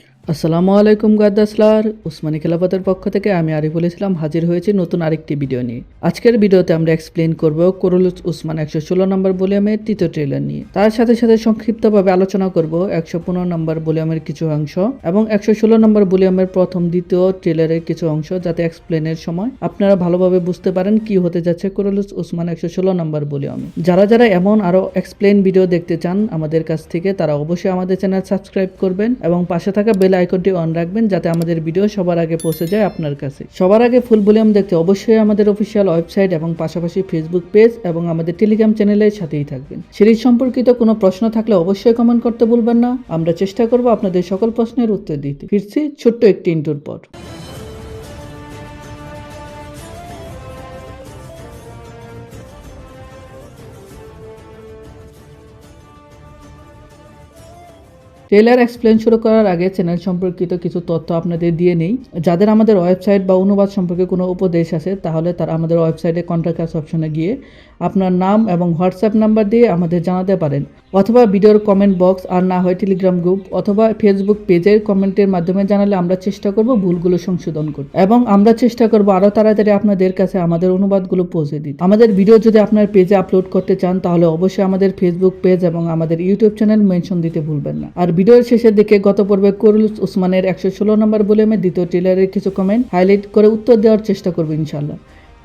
Okay. আসসালামু আলাইকুম গাদ্দাসলার উসমানী খেলাফতের পক্ষ থেকে আমি আরিফুল ইসলাম হাজির হয়েছি নতুন আরেকটি ভিডিও নিয়ে। আজকের ভিডিওতে আমরা এক্সপ্লেন করব কোরুলুস উসমান একশো ষোলো নম্বর ভলিউমের তৃতীয় ট্রেলার নিয়ে। তার সাথে সাথে সংক্ষিপ্তভাবে আলোচনা করব একশো পনেরো নম্বর ভলিউমের কিছু অংশ এবং একশো ষোলো নম্বর ভলিউমের প্রথম দ্বিতীয় ট্রেলারের কিছু অংশ যাতে এক্সপ্লেনের সময় আপনারা ভালোভাবে বুঝতে পারেন কি হতে যাচ্ছে কোরুলুস উসমান একশো ষোলো নম্বর ভলিউমে। যারা যারা এমন আরও এক্সপ্লেন ভিডিও দেখতে চান আমাদের কাছ থেকে তারা অবশ্যই আমাদের চ্যানেল সাবস্ক্রাইব করবেন এবং পাশে থাকা বেল আইকনটি অন রাখবেন যাতে আমাদের ভিডিও সবার আগে পৌঁছে যায় আপনার কাছে। সবার আগে ফুল ভলিউম দেখতে অবশ্যই আমাদের অফিসিয়াল ওয়েবসাইট এবং পাশাপাশি ফেসবুক পেজ এবং আমাদের টেলিগ্রাম চ্যানেলের সাথেই থাকবেন। সিরিজ সম্পর্কিত কোনো প্রশ্ন থাকলে অবশ্যই কমেন্ট করতে ভুলবেন না। আমরা চেষ্টা করব আপনাদের সকল প্রশ্নের উত্তর দিতে। ফিরছি ছোট্ট একটি ইন্টুর পর। ট্রেলার এক্সপ্লেন শুরু করার আগে চ্যানেল সম্পর্কিত কিছু তথ্য আপনাদের দিয়ে নেই। যাদের আমাদের ওয়েবসাইট বা অনুবাদ সম্পর্কে কোনো উপদেশ আছে, তাহলে তারা আমাদের ওয়েবসাইটে কন্ট্যাক্ট অপশনে গিয়ে আপনার নাম এবং হোয়াটসঅ্যাপ নাম্বার দিয়ে আমাদের জানাতে পারেন। অথবা ভিডিওর কমেন্ট বক্স আর না হয় টেলিগ্রাম গ্রুপ অথবা ফেসবুক পেজের কমেন্টের মাধ্যমে জানালে আমরা চেষ্টা করব ভুলগুলো সংশোধন করতে। এবং আমরা চেষ্টা করব আরও তাড়াতাড়ি আপনাদের কাছে আমাদের অনুবাদগুলো পৌঁছে দিতে। আমাদের ভিডিও যদি আপনার পেজে আপলোড করতে চান, তাহলে অবশ্যই আমাদের ফেসবুক পেজ এবং আমাদের ইউটিউব চ্যানেল মেনশন দিতে ভুলবেন না। আর ভিডিওর শেষের দিকে গত পর্বে করুল উসমানের একশো ষোলো নম্বর বলেমে দ্বিতীয় ট্রেলারের কিছু কমেন্ট হাইলাইট করে উত্তর দেওয়ার চেষ্টা করব ইনশাল্লাহ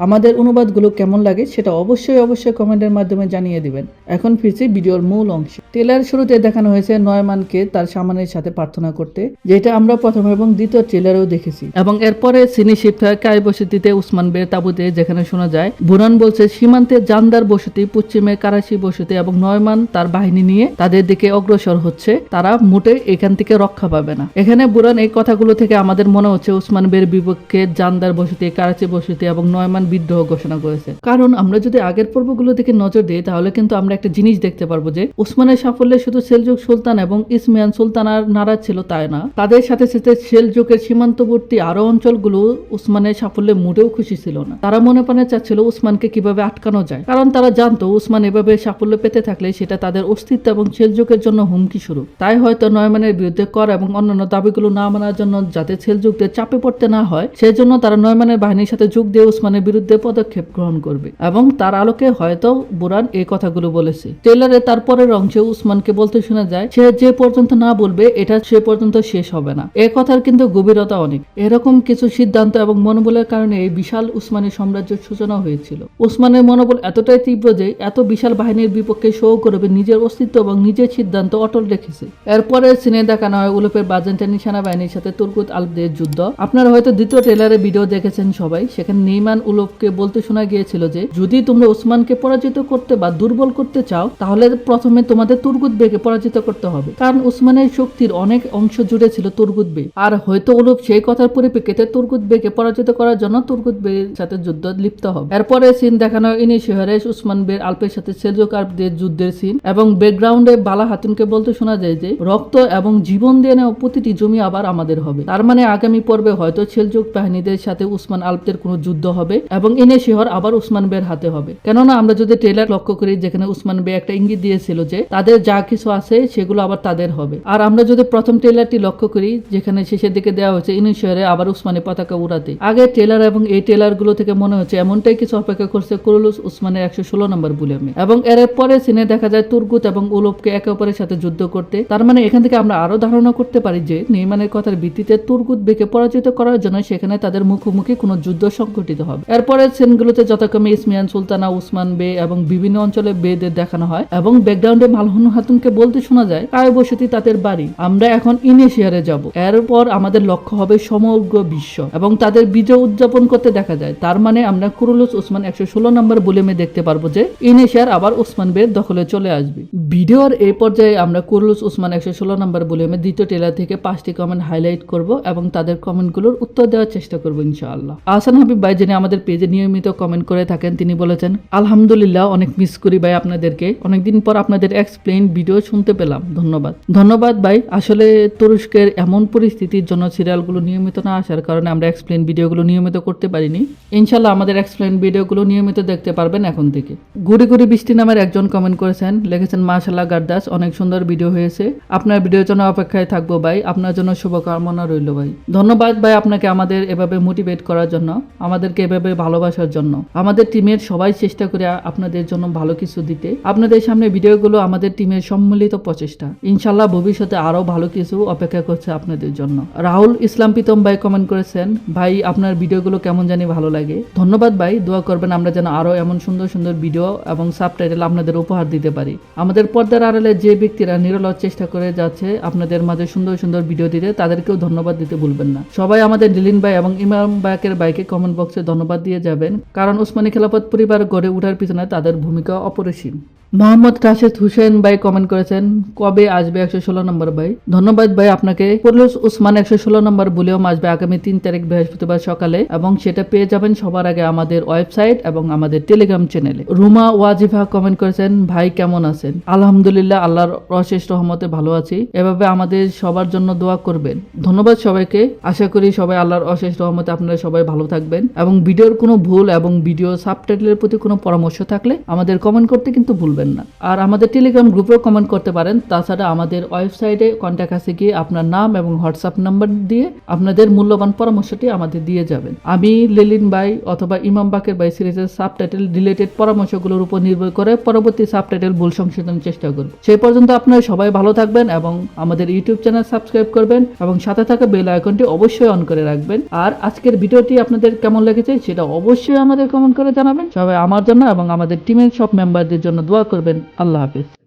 আমাদের অনুবাদগুলো কেমন লাগে সেটা অবশ্যই অবশ্যই কমেন্টের মাধ্যমে জানিয়ে দিবেন। এখন ফিরছি ভিডিওর মূল অংশে। ট্রেলার শুরুতে দেখানো হয়েছে নয়মানকে তার সামানের সাথে প্রার্থনা করতে, যেটা আমরা প্রথম এবং দ্বিতীয় ট্রেলারেও দেখেছি। এবং এরপরে সিনি শিফট কায় বসতিতে উসমান বের তাবুতে যেখানে শোনা যায় বুরান বলছে, সীমান্তে জানদার বসতি, পশ্চিমে কারাশি বসতি এবং নয়মান তার বাহিনী নিয়ে তাদের দিকে অগ্রসর হচ্ছে। তারা মোটে এখান থেকে রক্ষা পাবে না। এখানে বুরান এই কথাগুলো থেকে আমাদের মনে হচ্ছে, উসমান বের বিপক্ষে জানদার বসতি কারাচি বসতি এবং নয়মান বিদ্রোহ ঘোষণা করেছে। কারণ আমরা যদি আগের পর্বগুলো দিকে নজর দিই, তাহলে কিন্তু আমরা একটা জিনিস দেখতে পারব যে উসমানের সাফল্যে শুধু সেলজুক সুলতান এবং ইসমিয়ান সুলতানার নারাজ ছিল তাই না? তাদের সাথে সাথে সেলজুকের সীমান্তবর্তী আরও অঞ্চলগুলো উসমানের সাফল্যে মোটেও খুশি ছিল না। তারা মনে প্রাণে চাচ্ছিল উসমানকে কীভাবে আটকানো যায়। কারণ তারা জানতো উসমান এভাবে সাফল্য পেতে থাকলে সেটা তাদের অস্তিত্ব এবং সেলজুকের জন্য হুমকি শুরু তাই হয়তো নয়মানের বিরুদ্ধে কর এবং অন্যান্য দাবিগুলো না মানার জন্য যাতে সেলজুকদের চাপে পড়তে না হয়, সেজন্য তারা নয়মানের বাহিনীর সাথে যোগ দিয়ে উসমানের বিরুদ্ধে পদক্ষেপ গ্রহণ করবে এবং তার আলোকে হয়তো বুরান এই কথাগুলো বলেছে। ট্রেলারে তারপরের অংশে উসমানকে বলতে শোনা যায়, সে যে পর্যন্ত না বলবে, এটা সে পর্যন্ত শেষ হবে না। এ কথার কিন্তু গভীরতা অনেক। এরকম কিছু সিদ্ধান্ত এবং মনোবলের কারণে এই বিশাল উসমানী সাম্রাজ্যের সূচনা হয়েছিল। উসমানের মনোবল এতটাই তীব্র যে এত বিশাল বাহিনীর বিপক্ষে শো করবে নিজের অস্তিত্ব এবং নিজের সিদ্ধান্ত অটল রেখেছে। এরপরে সিনে দেখানো হয় উলুপের বাজেন্টানি সেনাবাহিনীর সাথে তুর্কুত আলবদের যুদ্ধ। আপনারা হয়তো দ্বিতীয় ট্রেলারে ভিডিও দেখেছেন সবাই, সেখানে নেইমান উলুপকে বলতে শোনা গিয়েছিল যে, যদি তোমরা ওসমানকে পরাজিত করতে বা দুর্বল করতে চাও, তাহলে প্রথমে তোমাদের তুর্গুত বেগে পরাজিত করতে হবে। কারণ উসমানের শক্তির অনেক অংশ জুড়ে ছিল তুর্গুত বেগ আর হয়তো উলুপ সেই কথার পরিপ্রেক্ষিতে তুর্গুত বেগে পরাজিত করার জন্য তুর্গুত বেগের সাথে যুদ্ধ লিপ্ত হবে। এরপরে সিন দেখানো ইনি শহরে উসমান বের আলপের সাথে সেলজুক আরবদের যুদ্ধের সিন এবং ব্যাকগ্রাউন্ডে বালা হাতুনকে বলতে শোনা যায় যে, রক্ত এবং জীবন দিয়ে নেওয়া প্রতিটি জমি আবার আমাদের হবে। তার মানে আগামী পর্বে হয়তো সেলজুক বাহিনীদের সাথে উসমান আলপদের কোনো যুদ্ধ হবে। এবং ইনে শহর আবার উসমান বের হাতে হবে। কেননা আমরা যদি ট্রেলার লক্ষ্য করি, যেখানে উসমান বে একটা ইঙ্গিত দিয়েছিল যে তাদের যা কিছু আছে সেগুলো আবার তাদের হবে। আর আমরা যদি প্রথম ট্রেলারটি লক্ষ্য করি, যেখানে শেষের দিকে দেওয়া হয়েছে, ইনি আবার উসমানের পতাকা উড়াতে। আগে ট্রেলার এবং এই ট্রেলারগুলো থেকে মনে হচ্ছে এমনটাই কিছু অপেক্ষা করছে কুরুলুস উসমানের একশো ষোলো নম্বর বুলেমে এবং এর পরে সিনে দেখা যায় তুর্গুত এবং উলুপকে একে অপরের সাথে যুদ্ধ করতে। তার মানে এখান থেকে আমরা আরও ধারণা করতে পারি যে নির্মাণের কথার ভিত্তিতে তুর্গুত বেকে পরাজিত করার জন্য সেখানে তাদের মুখোমুখি কোনো যুদ্ধ সংঘটিত হবে। এরপরে সিনগুলোতে যথাক্রমে ইসমিয়ান সুলতানা, উসমান বে এবং বিভিন্ন অঞ্চলে বেদের দেখানো হয় এবং ব্যাকগ্রাউন্ডে মালহন হাতুনকে বলতে শোনা যায় কায় বসতি তাদের বাড়ি, আমরা এখন ইনেশিয়ারে যাব। এরপর আমাদের লক্ষ্য হবে সমগ্র বিশ্ব এবং তাদের বিজয় উদযাপন করতে দেখা যায়। তার মানে আমরা কুরুলুস উসমান একশো ষোলো নম্বর বুলেমে দেখতে পারব যে, ইনেশিয়ার আবার উসমান বের দখলে চলে আসবে। ভিডিওর এই পর্যায়ে আমরা কুরুলুস উসমান একশো ষোলো নম্বর বুলেমে দ্বিতীয় টেলার থেকে পাঁচটি কমেন্ট হাইলাইট করব এবং তাদের কমেন্টগুলোর উত্তর দেওয়ার চেষ্টা করব ইনশাআল্লাহ। আহসান হাবিব ভাই, যিনি আমাদের পেজে নিয়মিত কমেন্ট করে থাকেন। তিনি বলেছেন, আলহামদুলিল্লাহ, অনেক মিস করি ভাই আপনাদেরকে। অনেকদিন পর আপনাদের এক্সপ্লেইন ভিডিও শুনতে পেলাম। ধন্যবাদ। ধন্যবাদ ভাই। আসলে তুরস্কের এমন পরিস্থিতির জন্য সিরিয়ালগুলো নিয়মিত না আসার কারণে আমরা এক্সপ্লেন ভিডিওগুলো নিয়মিত করতে পারিনি। ইনশাল্লাহ আমাদের এক্সপ্লেন ভিডিওগুলো নিয়মিত দেখতে পারবেন এখন থেকে। গুড়ি গুড়ি বৃষ্টি নামের একজন কমেন্ট করেছেন। লিখেছেন মাশাল্লাহ গার্দাস অনেক সুন্দর ভিডিও হয়েছে। আপনার ভিডিওর জন্য অপেক্ষায় থাকব ভাই। আপনার জন্য শুভকামনা রইল ভাই। ধন্যবাদ ভাই আপনাকে আমাদের এভাবে মোটিভেট করার জন্য। আমাদেরকে এভাবে ভালোবাসার জন্য। আমাদের টিমের সবাই চেষ্টা করে আপনাদের জন্য ভালো কিছু দিতে। আপনাদের সামনে ভিডিওগুলো আমাদের টিমের সম্মিলিত প্রচেষ্টা। ইনশাল্লাহ ভবিষ্যতে আরও ভালো কিছু অপেক্ষা করছে আপনাদের জন্য। রাহুল ইসলাম প্রীতম ভাই কমেন্ট করেছেন, ভাই, আপনার ভিডিওগুলো কেমন জানি ভালো লাগে। ধন্যবাদ ভাই, দোয়া করবেন আমরা যেন আরও এমন সুন্দর সুন্দর ভিডিও এবং সাবটাইটেল আপনাদের উপহার দিতে পারি। আমাদের পর্দার আড়ালে যে ব্যক্তিরা নিরলস চেষ্টা করে যাচ্ছে আপনাদের মাঝে সুন্দর সুন্দর ভিডিও দিতে, তাদেরকেও ধন্যবাদ দিতে ভুলবেন না। সবাই আমাদের ডিলিন ভাই এবং ইমাম বাকের বাইকে কমেন্ট বক্সে ধন্যবাদ দিয়ে যাবেন কারণ উসমানী খেলাফত পরিবার গড়ে ওঠার পিছনে তাদের ভূমিকা অপরিসীম। মোহাম্মদ রাশেদ হুসেন ভাই কমেন্ট করেছেন, কবে আসবে একশো ষোলো নম্বর ভাই? ধন্যবাদ ভাই আপনাকে। পরলুস উসমান একশো ষোলো নম্বর বলেও আসবে আগামী তিন তারিখ বৃহস্পতিবার সকালে এবং সেটা পেয়ে যাবেন সবার আগে আমাদের ওয়েবসাইট এবং আমাদের টেলিগ্রাম চ্যানেলে। রুমা ওয়াজিফা কমেন্ট করেছেন, ভাই কেমন আছেন? আলহামদুলিল্লাহ, আল্লাহর অশেষ রহমতে ভালো আছি। এভাবে আমাদের সবার জন্য দোয়া করবেন। ধন্যবাদ সবাইকে। আশা করি সবাই আল্লাহর অশেষ রহমতে আপনারা সবাই ভালো থাকবেন এবং ভিডিওর কোনো ভুল এবং ভিডিও সাবটাইটেলের প্রতি কোনো পরামর্শ থাকলে আমাদের কমেন্ট করতে কিন্তু ভুলবেন না। আর আমাদের টেলিগ্রাম গ্রুপেও কমেন্ট করতে পারেন। তাছাড়া আমাদের ওয়েবসাইটে কন্ট্যাক্ট আছে গিয়ে আপনার নাম এবং হোয়াটসঅ্যাপ নাম্বার দিয়ে আপনাদের মূল্যবান পরামর্শটি আমাদের দিয়ে যাবেন। আমি লেলিন বাই অথবা ইমাম বাকের ভাই সিরিজের সাবটাইটেল রিলেটেড পরামর্শগুলোর উপর নির্ভর করে পরবর্তী সাবটাইটেল ভুল সংশোধনের চেষ্টা করব। সেই পর্যন্ত আপনারা সবাই ভালো থাকবেন এবং আমাদের ইউটিউব চ্যানেল সাবস্ক্রাইব করবেন এবং সাথে থাকা বেল আইকনটি অবশ্যই অন করে রাখবেন। আর আজকের ভিডিওটি আপনাদের কেমন লেগেছে সেটা অবশ্যই আমাদের কমেন্ট করে জানাবেন। সবাই আমার জন্য এবং আমাদের টিমের সব মেম্বারদের জন্য দোয়া করবেন। আল্লাহ হাফিজ।